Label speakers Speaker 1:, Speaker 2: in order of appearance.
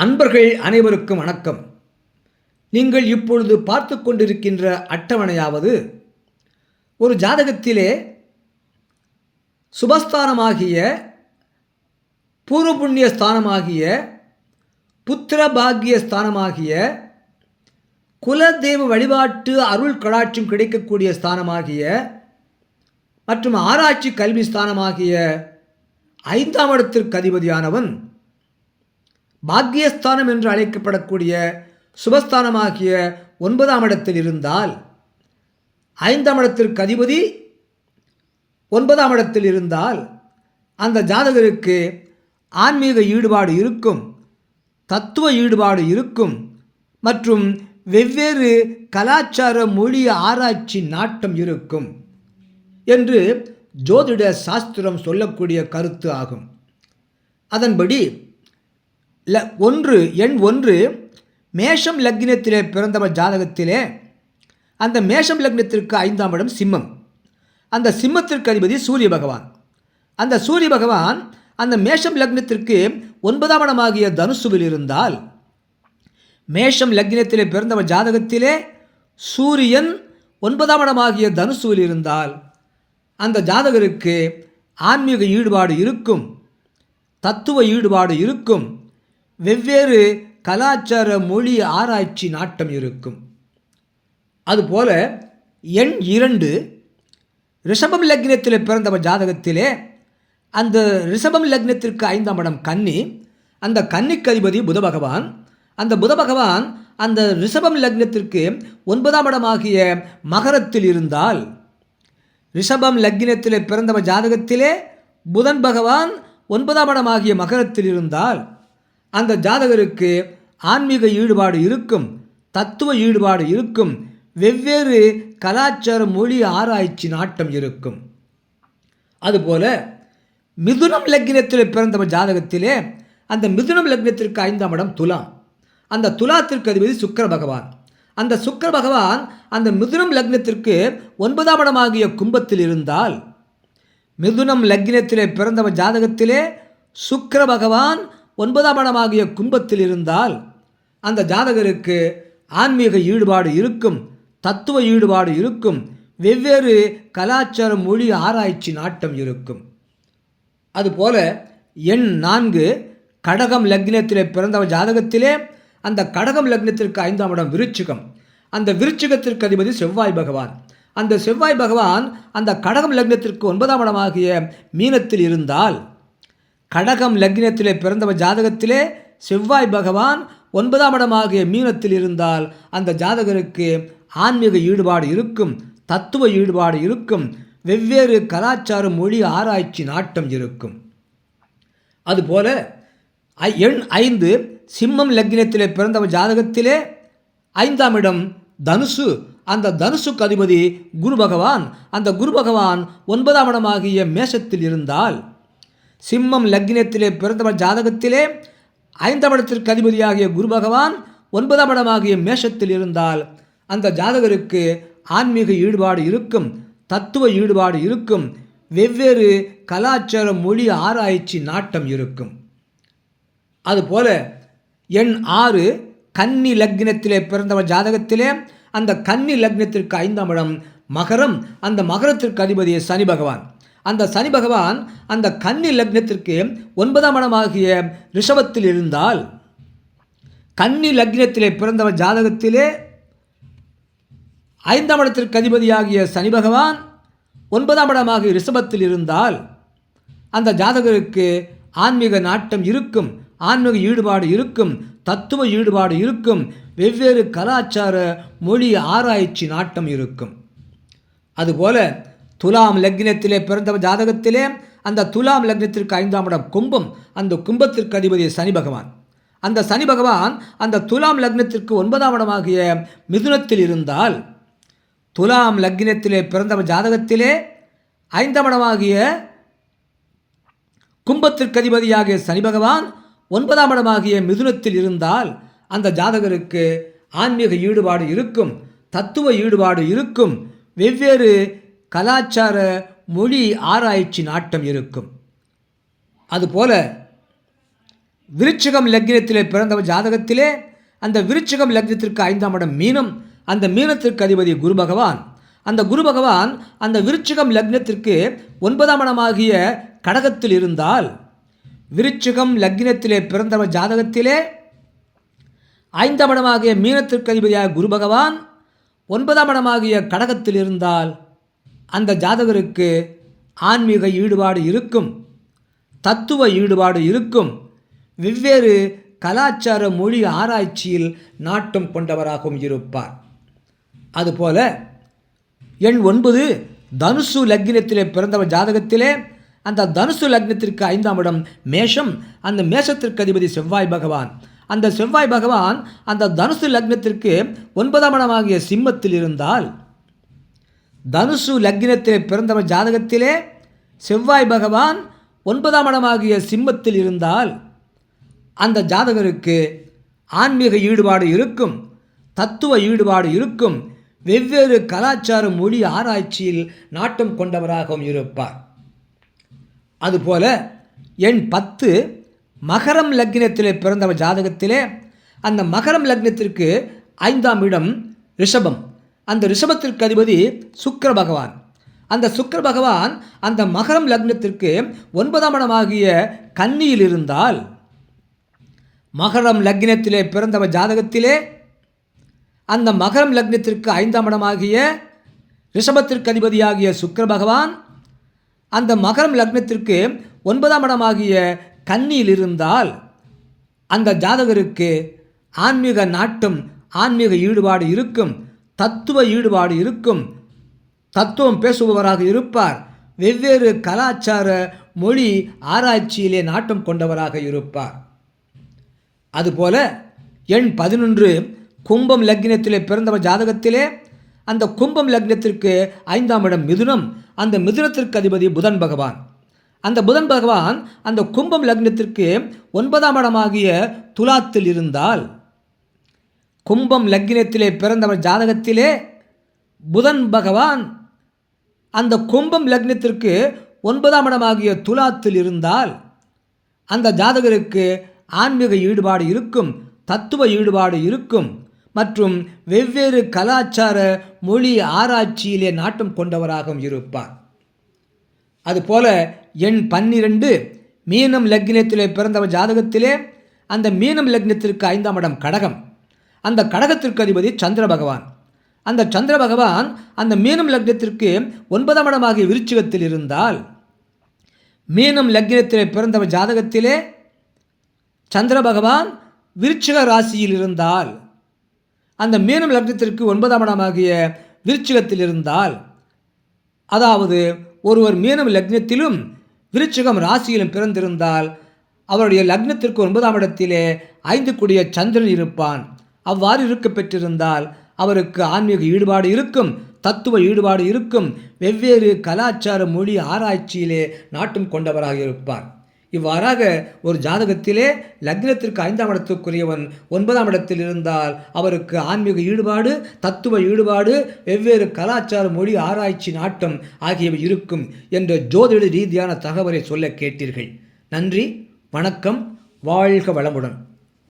Speaker 1: அன்பர்கள் அனைவருக்கும் வணக்கம். நீங்கள் இப்பொழுது பார்த்து கொண்டிருக்கின்ற அட்டவணையாவது ஒரு ஜாதகத்திலே சுபஸ்தானமாகிய பூர்வ புண்ணிய ஸ்தானமாகிய புத்திர பாக்கிய ஸ்தானமாகிய குலதெய்வ வழிபாட்டு அருள் கடாட்சியம் கிடைக்கக்கூடிய ஸ்தானமாகிய மற்றும் ஆராய்ச்சி கல்வி ஸ்தானமாகிய ஐந்தாம் இடத்திற்கு அதிபதியானவன் பாக்கியஸ்தானம் என்று அழைக்கப்படக்கூடிய சுபஸ்தானமாகிய ஒன்பதாம் இடத்தில் இருந்தால் ஐந்தாம் இடத்திற்கு அதிபதி ஒன்பதாம் இடத்தில் இருந்தால் அந்த ஜாதகருக்கு ஆன்மீக ஈடுபாடு இருக்கும் தத்துவ ஈடுபாடு இருக்கும் மற்றும் வெவ்வேறு கலாச்சார மொழி ஆராய்ச்சி நாட்டம் இருக்கும் என்று ஜோதிட சாஸ்திரம் சொல்லக்கூடிய கருத்து ஆகும். அதன்படி ல ஒன்று எண் ஒன்று மேஷம் லக்னத்திலே பிறந்தவர் ஜாதகத்திலே அந்த மேஷம் லக்னத்திற்கு ஐந்தாம் இடம் சிம்மம். அந்த சிம்மத்திற்கு அதிபதி சூரிய பகவான். அந்த சூரிய பகவான் அந்த மேஷம் லக்னத்திற்கு ஒன்பதாம் இடமாகிய தனுசுவில் இருந்தால் மேஷம் லக்னத்திலே பிறந்தவர் ஜாதகத்திலே சூரியன் ஒன்பதாம் இடமாகிய தனுசுவில் இருந்தால் அந்த ஜாதகருக்கு ஆன்மீக ஈடுபாடு இருக்கும் தத்துவ ஈடுபாடு இருக்கும் வெவ்வேறு கலாச்சார மொழி ஆராய்ச்சி நாட்டம் இருக்கும். அதுபோல எண் இரண்டு ரிஷபம் லக்னத்தில் பிறந்தவர் ஜாதகத்திலே அந்த ரிஷபம் லக்னத்திற்கு ஐந்தாம் இடம் கன்னி. அந்த கன்னிக்கு அதிபதி புத பகவான். அந்த புத பகவான் அந்த ரிஷபம் லக்னத்திற்கு ஒன்பதாம் இடமாகிய மகரத்தில் இருந்தால் ரிஷபம் லக்னத்தில் பிறந்தவர் ஜாதகத்திலே புதன் பகவான் ஒன்பதாம் இடமாகிய மகரத்தில் இருந்தால் அந்த ஜாதகருக்கு ஆன்மீக ஈடுபாடு இருக்கும் தத்துவ ஈடுபாடு இருக்கும் வெவ்வேறு கலாச்சார மொழி ஆராய்ச்சி நாட்டம் இருக்கும். அதுபோல மிதுனம் லக்னத்தில் பிறந்தவர் ஜாதகத்திலே அந்த மிதுனம் லக்னத்திற்கு ஐந்தாம் இடம் துலாம் அந்த துலாத்திற்கு அதிபதி சுக்கர பகவான். அந்த சுக்கர பகவான் அந்த மிதுனம் லக்னத்திற்கு ஒன்பதாம் இடமாகிய கும்பத்தில் இருந்தால் மிதுனம் லக்னத்திலே பிறந்தவர் ஜாதகத்திலே சுக்கர பகவான் ஒன்பதாம் இடமாகிய கும்பத்தில் இருந்தால் அந்த ஜாதகருக்கு ஆன்மீக ஈடுபாடு இருக்கும் தத்துவ ஈடுபாடு இருக்கும் வெவ்வேறு கலாச்சார மொழி ஆராய்ச்சி நாட்டம் இருக்கும். அதுபோல எண் நான்கு கடகம் லக்னத்திலே பிறந்தவர் ஜாதகத்திலே அந்த கடகம் லக்னத்திற்கு ஐந்தாம் இடம் விருச்சிகம். அந்த விருச்சிகத்திற்கு அதிபதி செவ்வாய் பகவான். அந்த செவ்வாய் பகவான் அந்த கடகம் லக்னத்திற்கு ஒன்பதாம் இடமாகிய மீனத்தில் இருந்தால் கடகம் லக்னத்திலே பிறந்தவர் ஜாதகத்திலே செவ்வாய் பகவான் ஒன்பதாம் இடமாகிய மீனத்தில் இருந்தால் அந்த ஜாதகருக்கு ஆன்மீக ஈடுபாடு இருக்கும் தத்துவ ஈடுபாடு இருக்கும் வெவ்வேறு கலாச்சார மொழி ஆராய்ச்சி நாட்டம் இருக்கும். அதுபோல ஐ- எண் ஐந்து சிம்மம் லக்னத்திலே பிறந்தவர் ஜாதகத்திலே ஐந்தாம் இடம் தனுசு. அந்த தனுசுக்கு அதிபதி குரு பகவான். அந்த குரு பகவான் ஒன்பதாம் இடமாகிய மேஷத்தில் இருந்தால் சிம்மம் லக்னத்திலே பிறந்தவர் ஜாதகத்திலே ஐந்தாம் இடத்திற்கு அதிபதியாகிய குரு பகவான் ஒன்பதாம் இடமாகிய மேஷத்தில் இருந்தால் அந்த ஜாதகருக்கு ஆன்மீக ஈடுபாடு இருக்கும் தத்துவ ஈடுபாடு இருக்கும் வெவ்வேறு கலாச்சார மொழி ஆராய்ச்சி நாட்டம் இருக்கும். அதுபோல எண் ஆறு கன்னி லக்னத்திலே பிறந்தவர் ஜாதகத்திலே அந்த கன்னி லக்னத்திற்கு ஐந்தாம் இடம் மகரம் அந்த மகரத்திற்கு அதிபதி சனி பகவான். அந்த சனி பகவான் அந்த கன்னி லக்னத்திற்கு ஒன்பதாம் இடமாகிய ரிஷபத்தில் இருந்தால் கன்னி லக்னத்திலே பிறந்தவர் ஜாதகத்திலே ஐந்தாம் இடத்திற்கு அதிபதியாகிய சனி பகவான் ஒன்பதாம் இடமாக ரிஷபத்தில் இருந்தால் அந்த ஜாதகருக்கு ஆன்மீக நாட்டம் இருக்கும் ஆன்மீக ஈடுபாடு இருக்கும் தத்துவ ஈடுபாடு இருக்கும் வெவ்வேறு கலாச்சார மொழி ஆராய்ச்சி நாட்டம் இருக்கும். அதுபோல துலாம் லக்னத்திலே பிறந்த ஜாதகத்திலே அந்த துலாம் லக்னத்திற்கு ஐந்தாம் இடம் கும்பம் அந்த கும்பத்திற்கு அதிபதி சனி பகவான். அந்த சனி பகவான் அந்த துலாம் லக்னத்திற்கு ஒன்பதாம் இடமாகிய மிதுனத்தில் இருந்தால் துலாம் லக்னத்திலே பிறந்த ஜாதகத்திலே ஐந்தாம் இடமாகிய கும்பத்திற்கு அதிபதியாகிய சனி பகவான் ஒன்பதாம் இடமாகிய மிதுனத்தில் இருந்தால் அந்த ஜாதகருக்கு ஆன்மீக ஈடுபாடு இருக்கும் தத்துவ ஈடுபாடு இருக்கும் வெவ்வேறு கலாச்சார மொழி ஆராய்ச்சி நாட்டம் இருக்கும். அதுபோல விருச்சிகம் லக்னத்திலே பிறந்தவர் ஜாதகத்திலே அந்த விருச்சிகம் லக்னத்திற்கு ஐந்தாம் இடம் மீனம் அந்த மீனத்திற்கு அதிபதி குரு பகவான். அந்த குரு பகவான் அந்த விருச்சிகம் லக்னத்திற்கு ஒன்பதாம் இடமாகிய கடகத்தில் இருந்தால் விருச்சிகம் லக்னத்திலே பிறந்தவர் ஜாதகத்திலே ஐந்தாம் இடமாகிய மீனத்திற்கு அதிபதியாக குரு பகவான் ஒன்பதாம் இடமாகிய கடகத்தில் இருந்தால் அந்த ஜாதகருக்கு ஆன்மீக ஈடுபாடு இருக்கும் தத்துவ ஈடுபாடு இருக்கும் வெவ்வேறு கலாச்சார மொழி ஆராய்ச்சியில் நாட்டம் கொண்டவராகவும் இருப்பார். அதுபோல எண் ஒன்பது தனுசு லக்னத்திலே பிறந்தவர் ஜாதகத்திலே அந்த தனுசு லக்னத்திற்கு ஐந்தாம் இடம் மேஷம் அந்த மேஷத்திற்கு அதிபதி செவ்வாய் பகவான். அந்த செவ்வாய் பகவான் அந்த தனுசு லக்னத்திற்கு ஒன்பதாம் இடமாகிய சிம்மத்தில் இருந்தால் தனுசு லக்னத்திலே பிறந்தவர் ஜாதகத்திலே செவ்வாய் பகவான் ஒன்பதாம் இடமாகிய சிம்மத்தில் இருந்தால் அந்த ஜாதகருக்கு ஆன்மீக ஈடுபாடு இருக்கும் தத்துவ ஈடுபாடு இருக்கும் வெவ்வேறு கலாச்சார மொழி ஆராய்ச்சியில் நாட்டம் கொண்டவராகவும் இருப்பார். அதுபோல எண் பத்து மகரம் லக்னத்திலே பிறந்தவர் ஜாதகத்திலே அந்த மகரம் லக்னத்திற்கு ஐந்தாம் இடம் ரிஷபம். அந்த ரிஷபத்திற்கு அதிபதி சுக்கர பகவான். அந்த சுக்கர பகவான் அந்த மகரம் லக்னத்திற்கு ஒன்பதாம் இடமாகிய கன்னியில் இருந்தால் மகரம் லக்னத்திலே பிறந்தவ ஜாதகத்திலே அந்த மகரம் லக்னத்திற்கு ஐந்தாம் இடமாகிய ரிஷபத்திற்கு அதிபதியாகிய சுக்கர பகவான் அந்த மகரம் லக்னத்திற்கு ஒன்பதாம் இடமாகிய கன்னியில் இருந்தால் அந்த ஜாதகருக்கு ஆன்மீக நாட்டம் ஆன்மீக ஈடுபாடு இருக்கும். தத்துவ ஈடுபாடு இருக்கும். தத்துவம் பேசுபவராக இருப்பார். வெவ்வேறு கலாச்சார மொழி ஆராய்ச்சியிலே நாட்டம் கொண்டவராக இருப்பார். அதுபோல எண் பதினொன்று கும்பம் லக்னத்திலே பிறந்தவர் ஜாதகத்திலே அந்த கும்பம் லக்னத்திற்கு ஐந்தாம் இடம் மிதுனம் அந்த மிதுனத்திற்கு அதிபதி புதன் பகவான். அந்த புதன் பகவான் அந்த கும்பம் லக்னத்திற்கு ஒன்பதாம் இடமாகிய துலாத்தில் இருந்தால் கும்பம் லக்னத்திலே பிறந்தவர் ஜாதகத்திலே புதன் பகவான் அந்த கும்பம் லக்னத்திற்கு ஒன்பதாம் இடமாகிய துலாத்தில் இருந்தால் அந்த ஜாதகருக்கு ஆன்மீக ஈடுபாடு இருக்கும் தத்துவ ஈடுபாடு இருக்கும் மற்றும் வெவ்வேறு கலாச்சார மொழி ஆராய்ச்சியிலே நாட்டம் கொண்டவராகவும் இருப்பார். அதுபோல எண் பன்னிரண்டு மீனம் லக்னத்திலே பிறந்தவர் ஜாதகத்திலே அந்த மீனம் லக்னத்திற்கு ஐந்தாம் இடம் கடகம். அந்த கடகத்திற்கு அதிபதி சந்திர பகவான். அந்த சந்திர பகவான் அந்த மீனம் லக்னத்திற்கு ஒன்பதாம் இடமாகிய விருச்சிகத்தில் இருந்தால் மீனம் லக்னத்திலே பிறந்தவர் ஜாதகத்திலே சந்திர பகவான் விருச்சிக ராசியில் இருந்தால் அந்த மீனம் லக்னத்திற்கு ஒன்பதாம் இடமாகிய விருச்சிகத்தில் இருந்தால் அதாவது ஒருவர் மீனம் லக்னத்திலும் விருச்சிகம் ராசியிலும் பிறந்திருந்தால் அவருடைய லக்னத்திற்கு ஒன்பதாம் இடத்திலே ஐந்து கூடிய சந்திரன் இருப்பான். அவ்வாறு இருக்க பெற்றிருந்தால் அவருக்கு ஆன்மீக ஈடுபாடு இருக்கும் தத்துவ ஈடுபாடு இருக்கும். வெவ்வேறு கலாச்சார மொழி ஆராய்ச்சியிலே நாட்டம் கொண்டவராக இருப்பார். இவ்வாறாக ஒரு ஜாதகத்திலே லக்னத்திற்கு ஐந்தாம் இடத்துக்குரியவன் ஒன்பதாம் இடத்தில் இருந்தால் அவருக்கு ஆன்மீக ஈடுபாடு தத்துவ ஈடுபாடு வெவ்வேறு கலாச்சார மொழி ஆராய்ச்சி நாட்டம் ஆகியவை இருக்கும் என்ற ஜோதிட ரீதியான தகவலை சொல்ல கேட்டீர்கள். நன்றி வணக்கம் வாழ்க வளமுடன்.